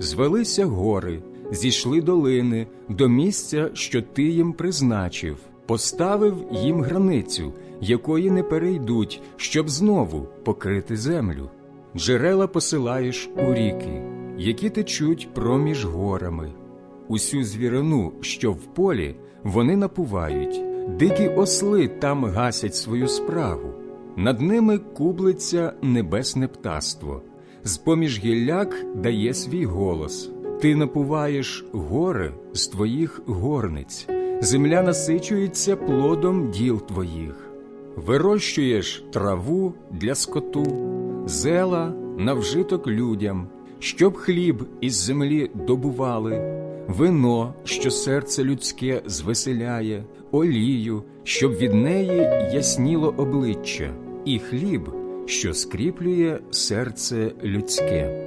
Звелися гори, зійшли долини до місця, що ти їм призначив, поставив їм границю, якої не перейдуть, щоб знову покрити землю. Джерела посилаєш у ріки, які течуть проміж горами. Усю звірину, що в полі, вони напувають, дикі осли там гасять свою спрагу. Над ними кублиться небесне птаство, з-поміж гілляк дає свій голос. Ти напуваєш гори з твоїх горниць, земля насичується плодом діл твоїх. Вирощуєш траву для скоту, зела на вжиток людям, щоб хліб із землі добували, вино, що серце людське звеселяє, олію, щоб від неї ясніло обличчя, і хліб, що скріплює серце людське.